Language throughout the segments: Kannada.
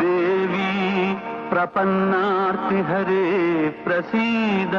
देवी प्रपन्नार्तिहरे प्रसीद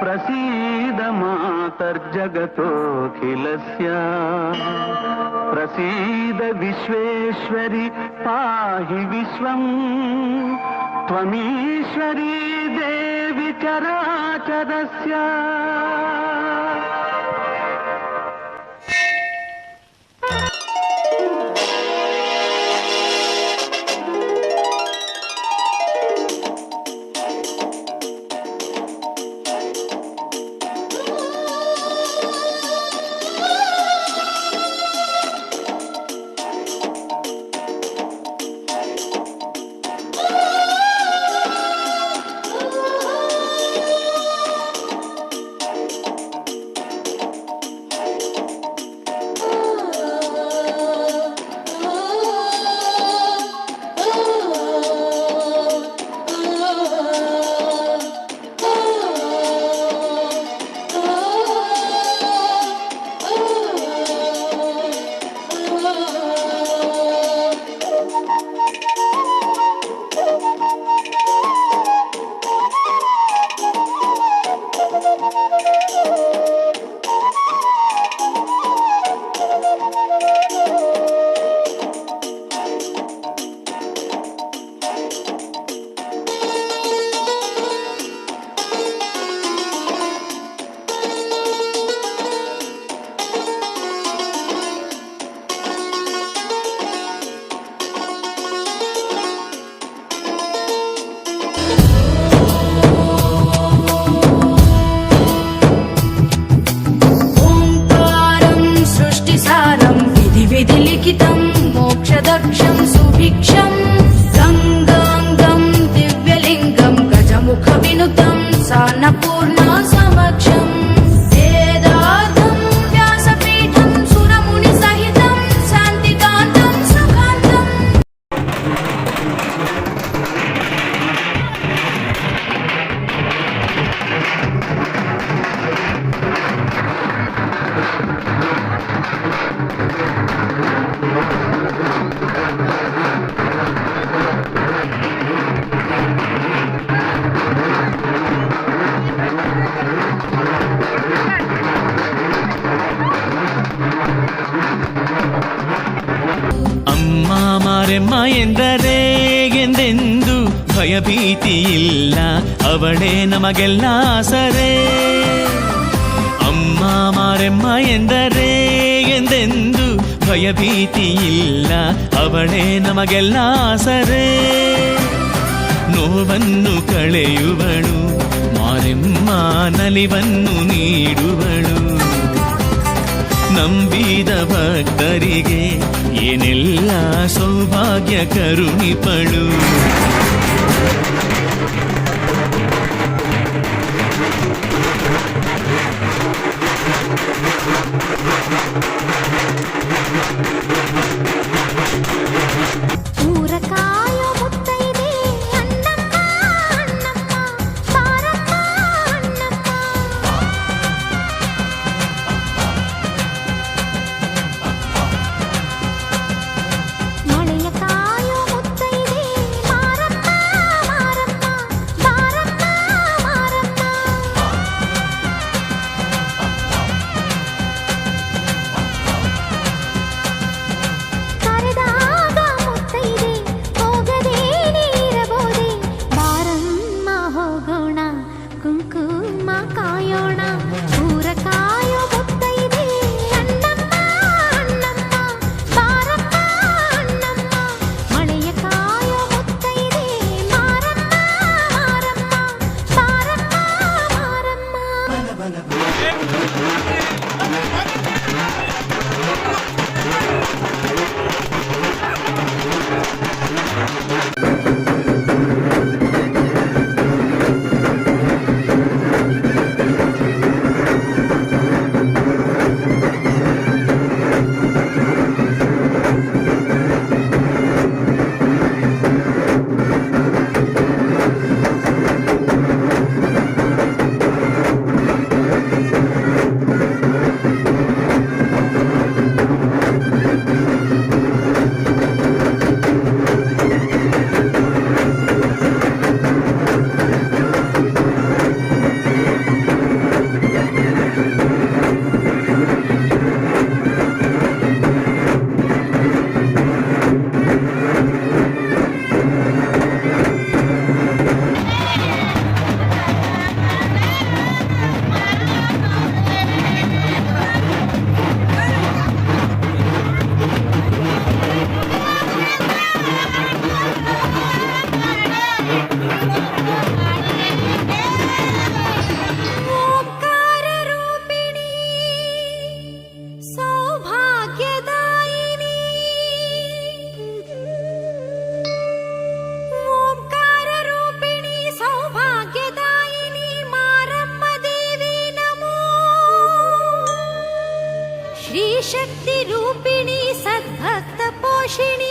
प्रसीद मातर्जगतोऽखिलस्य प्रसीद विश्वेश्वरि पाहि विश्वम् त्वमीश्वरी देवि चराचरस्य। ಭಯಭೀತಿಯಿಲ್ಲ ಅವಳೇ ನಮಗೆಲ್ಲ ಸರೇ ಅಮ್ಮ ಮಾರೆಮ್ಮ ಎಂದರೆ ಎಂದೆಂದು ಭಯಭೀತಿಯಿಲ್ಲ, ಅವಳೇ ನಮಗೆಲ್ಲ ಸರೇ ನೋವನ್ನು ಕಳೆಯುವಳು, ಮಾರೆಮ್ಮ ನಲಿವನ್ನು ನೀಡುವಳು. ನಂಬಿದ ಭಕ್ತರಿಗೆ ಏನೆಲ್ಲ ಸೌಭಾಗ್ಯ ಕರುಣಿಪಳು. আসেনি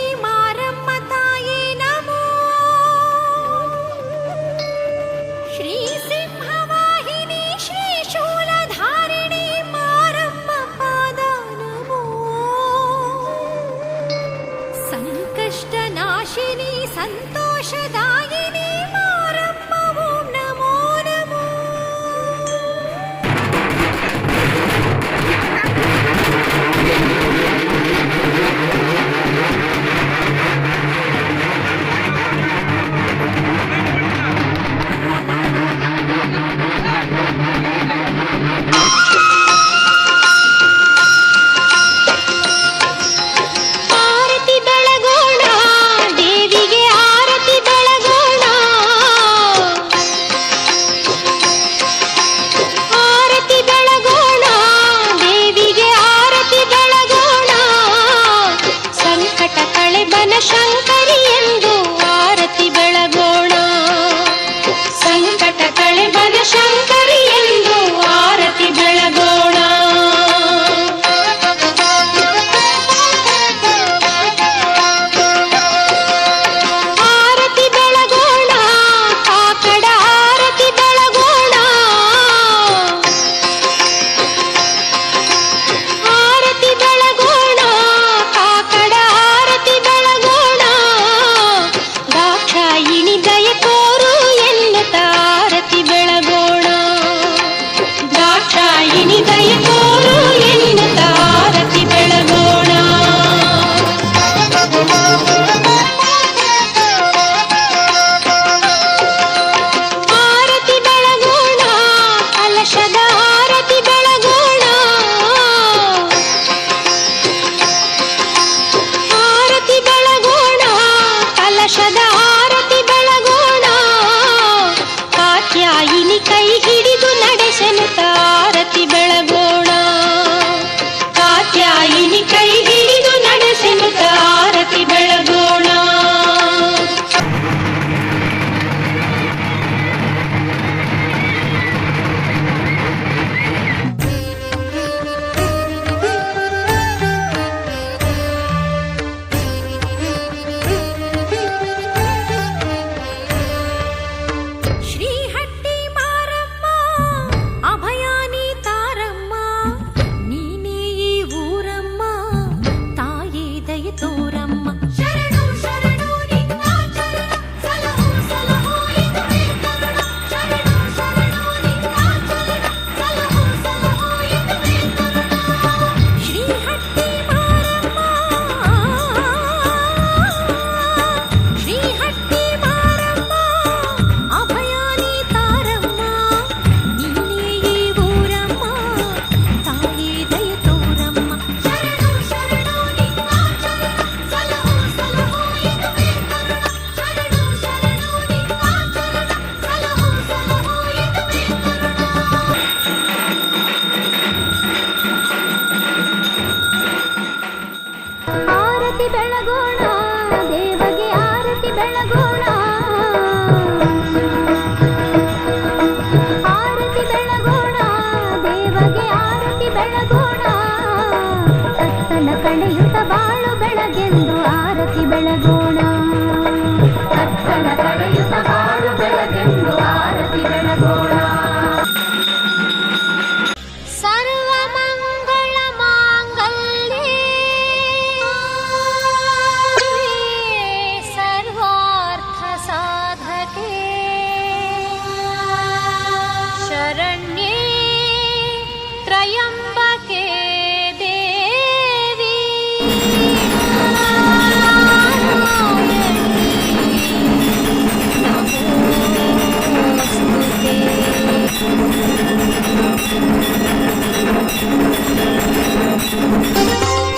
在那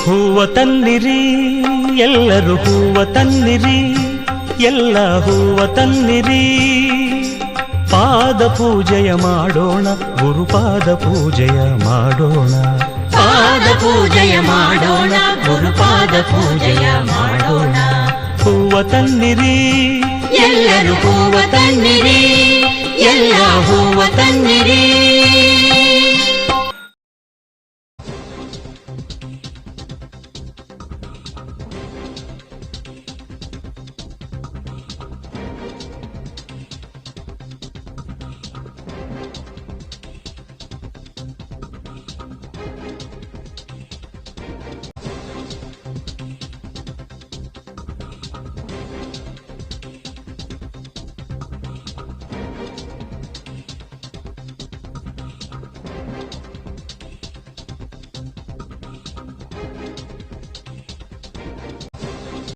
ಹೂವ ತನ್ನಿರಿ ಎಲ್ಲರೂ ಹೂವ ತನ್ನಿರಿ ಎಲ್ಲ ಹೂವ ತನ್ನಿರಿ. ಪಾದ ಪೂಜೆಯ ಮಾಡೋಣ ಗುರುಪಾದ ಪೂಜೆಯ ಮಾಡೋಣ. ಪಾದ ಪೂಜೆಯ ಮಾಡೋಣ ಗುರುಪಾದ ಪೂಜೆಯ ಮಾಡೋಣ. ಹೂವ ತನ್ನಿರಿ ಎಲ್ಲರೂ ಹೂವ ತನ್ನಿರಿ. ಎಲ್ಲ ಹೂವ ತನ್ನಿರಿ